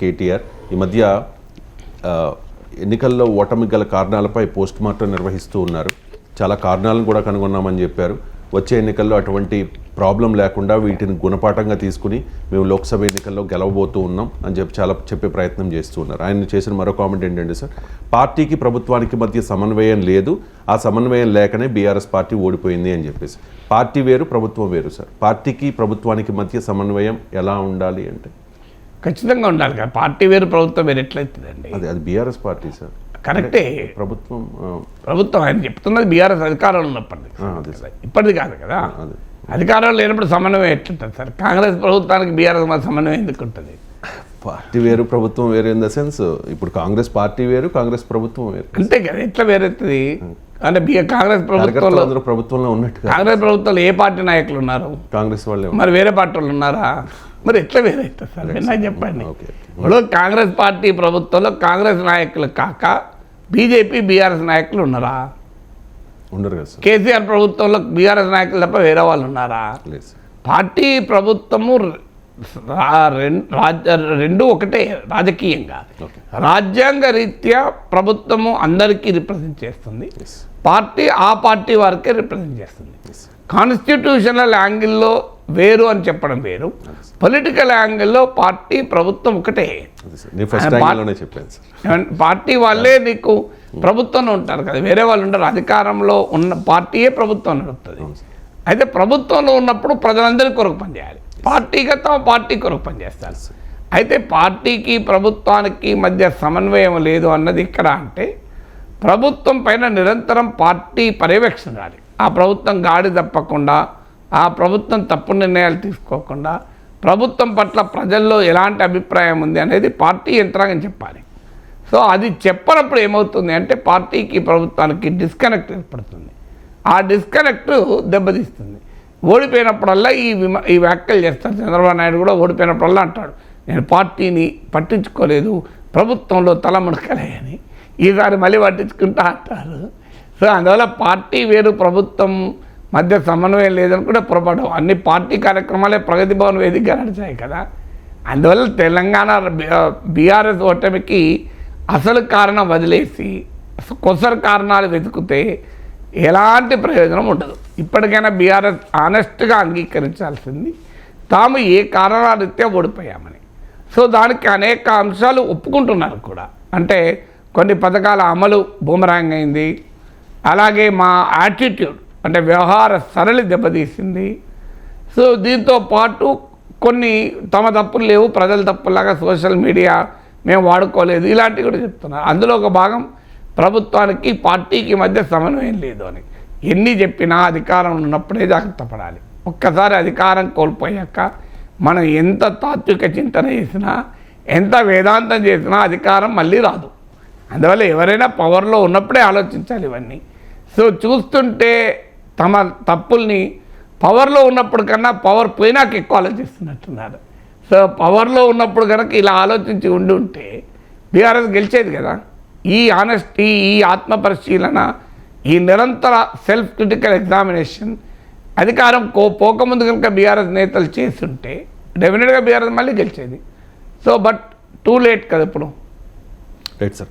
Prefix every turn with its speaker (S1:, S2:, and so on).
S1: కేటీఆర్. ఈ మధ్య ఎన్నికల్లో ఓటమి గల కారణాలపై పోస్ట్ మార్టం నిర్వహిస్తూ ఉన్నారు. చాలా కారణాలను కూడా కనుగొన్నామని చెప్పారు. వచ్చే ఎన్నికల్లో అటువంటి ప్రాబ్లం లేకుండా వీటిని గుణపాఠంగా తీసుకుని మేము లోక్సభ ఎన్నికల్లో గెలవబోతూ ఉన్నాం అని చెప్పి చాలా చెప్పే ప్రయత్నం చేస్తూ ఉన్నారు. ఆయన చేసిన మరో కామెంట్ ఏంటంటే సార్ పార్టీకి ప్రభుత్వానికి మధ్య సమన్వయం లేదు. ఆ సమన్వయం లేకనే బీఆర్ఎస్ పార్టీ ఓడిపోయింది అని చెప్పేసి. పార్టీ వేరు ప్రభుత్వం వేరు సార్. పార్టీకి ప్రభుత్వానికి మధ్య సమన్వయం ఎలా ఉండాలి అంటే
S2: ఖచ్చితంగా ఉండాలి కదా. పార్టీ వేరు ప్రభుత్వం వేరు ఎట్లయితుందండి?
S1: అది అది బీఆర్ఎస్ పార్టీ సార్.
S2: కరెక్టే.
S1: ప్రభుత్వం
S2: ప్రభుత్వం ఆయన చెప్తున్నది బీఆర్ఎస్ అధికారంలో ఉన్నప్పటిది.
S1: సార్.
S2: ఇప్పటిది కాదు కదా. అధికారంలో లేనప్పుడు సమన్వయం ఎట్లుంటుంది సార్? కాంగ్రెస్ ప్రభుత్వానికి బీఆర్ఎస్ సమన్వయం ఎందుకు ఉంటుంది?
S1: పార్టీ వేరు ప్రభుత్వం వేరు ఇన్ ద సెన్స్ ఇప్పుడు కాంగ్రెస్ పార్టీ వేరు కాంగ్రెస్ ప్రభుత్వం వేరు.
S2: అంతే కదా ఎట్లా వేరెత్తుంది? అంటే కాంగ్రెస్ ప్రభుత్వంలో
S1: అందరూ ప్రభుత్వంలో ఉన్నట్టుగా.
S2: కాంగ్రెస్ ప్రభుత్వంలో ఏ పార్టీ నాయకులు ఉన్నారు?
S1: కాంగ్రెస్ వాళ్ళే
S2: మరి వేరే పార్టీ వాళ్ళు ఉన్నారా? మరి ఎట్లా వేరైతుంది సార్? నాకు చెప్పండి. ఇప్పుడు కాంగ్రెస్ పార్టీ ప్రభుత్వంలో కాంగ్రెస్ నాయకులు కాక బీజేపీ బీఆర్ఎస్ నాయకులు ఉన్నారా?
S1: ఉండరు కదా
S2: కేసీఆర్ ప్రభుత్వంలో బీఆర్ఎస్ నాయకులు తప్ప వేరే వాళ్ళు ఉన్నారా? పార్టీ ప్రభుత్వము రెండు ఒకటే రాజకీయంగా. రాజ్యాంగ రీత్యా ప్రభుత్వము అందరికీ రిప్రజెంట్ చేస్తుంది. పార్టీ ఆ పార్టీ వారికే రిప్రజెంట్ చేస్తుంది. కాన్స్టిట్యూషనల్ యాంగిల్లో వేరు అని చెప్పడం వేరు. పొలిటికల్ యాంగిల్లో పార్టీ ప్రభుత్వం ఒకటే. పార్టీ వాళ్ళే నీకు ప్రభుత్వంలో ఉంటారు కదా వేరే వాళ్ళు ఉండరు. అధికారంలో ఉన్న పార్టీయే ప్రభుత్వం నడుపుతుంది. అయితే ప్రభుత్వంలో ఉన్నప్పుడు ప్రజలందరి కొరకు పనిచేయాలి పార్టీగా తమ పార్టీ కొరకు పనిచేస్తారు అయితే పార్టీకి ప్రభుత్వానికి మధ్య సమన్వయం లేదు అన్నది ఇక్కడ అంటే ప్రభుత్వం పైన నిరంతరం పార్టీ పర్యవేక్షణ ఉండాలి. ఆ ప్రభుత్వం గాడి తప్పకుండా ఆ ప్రభుత్వం తప్పు నిర్ణయాలు తీసుకోకుండా ప్రభుత్వం పట్ల ప్రజల్లో ఎలాంటి అభిప్రాయం ఉంది అనేది పార్టీ యంత్రాంగం చెప్పాలి. సో అది చెప్పనప్పుడు ఏమవుతుంది అంటే పార్టీకి ప్రభుత్వానికి డిస్కనెక్ట్ ఏర్పడుతుంది. ఆ డిస్కనెక్ట్ దెబ్బతీస్తుంది. ఓడిపోయినప్పుడల్లా ఈ విమ ఈ వ్యాఖ్యలు చేస్తారు. చంద్రబాబు నాయుడు కూడా ఓడిపోయినప్పుడల్లా అంటాడు. నేను పార్టీని పట్టించుకోలేదు ప్రభుత్వంలో తల అని ఈసారి మళ్ళీ పట్టించుకుంటా అంటారు. సో అందువల్ల పార్టీ వేరు ప్రభుత్వం మధ్య సమన్వయం లేదనుకుంటే పొరపాటు. అన్ని పార్టీ కార్యక్రమాలే ప్రగతి భవన్ వేదికగా నడిచాయి కదా. అందువల్ల తెలంగాణ బీఆర్ఎస్ ఓటమికి అసలు కారణం వదిలేసి కొసరు కారణాలు వెతికితే ఎలాంటి ప్రయోజనం ఉండదు. ఇప్పటికైనా బీఆర్ఎస్ ఆనెస్ట్గా అంగీకరించాల్సింది. తాము ఏ కారణాలు ఓడిపోయామని. సో దానికి అనేక అంశాలు ఒప్పుకుంటున్నారు కూడా. అంటే కొన్ని పథకాల అమలు బూమరాంగ్ అయింది. అలాగే మా యాటిట్యూడ్ అంటే వ్యవహార సరళి దెబ్బతీసింది. సో దీంతో పాటు కొన్ని తమ తప్పులు లేవు ప్రజల తప్పులాగా సోషల్ మీడియా మేము వాడుకోలేదు. ఇలాంటివి కూడా చెప్తున్నారు. అందులో ఒక భాగం ప్రభుత్వానికి పార్టీకి మధ్య సమన్వయం లేదు అని. ఎన్ని చెప్పినా అధికారం ఉన్నప్పుడే జాగ్రత్త పడాలి. ఒక్కసారి అధికారం కోల్పోయాక మనం ఎంత తాత్విక చింతన చేసినా ఎంత వేదాంతం చేసినా అధికారం మళ్ళీ రాదు. అందువల్ల ఎవరైనా పవర్లో ఉన్నప్పుడే ఆలోచించాలి ఇవన్నీ. సో చూస్తుంటే తమ తప్పుల్ని పవర్లో ఉన్నప్పుడు కన్నా పవర్ పోయినాక ఎక్కువ ఆలోచిస్తున్నట్టున్నారు సో పవర్లో ఉన్నప్పుడు కనుక ఇలా ఆలోచించి ఉండి ఉంటే బీఆర్ఎస్ గెలిచేది కదా. ఈ ఆనెస్టీ ఈ ఆత్మ పరిశీలన ఈ నిరంతర సెల్ఫ్ క్రిటికల్ ఎగ్జామినేషన్ అధికారం కో పోకముందు కనుక బీఆర్ఎస్ నేతలు చేస్తుంటే డెఫినెట్గా బీఆర్ఎస్ మళ్ళీ గెలిచేది. సో బట్ టూ లేట్ కదా ఇప్పుడు.
S1: Right sir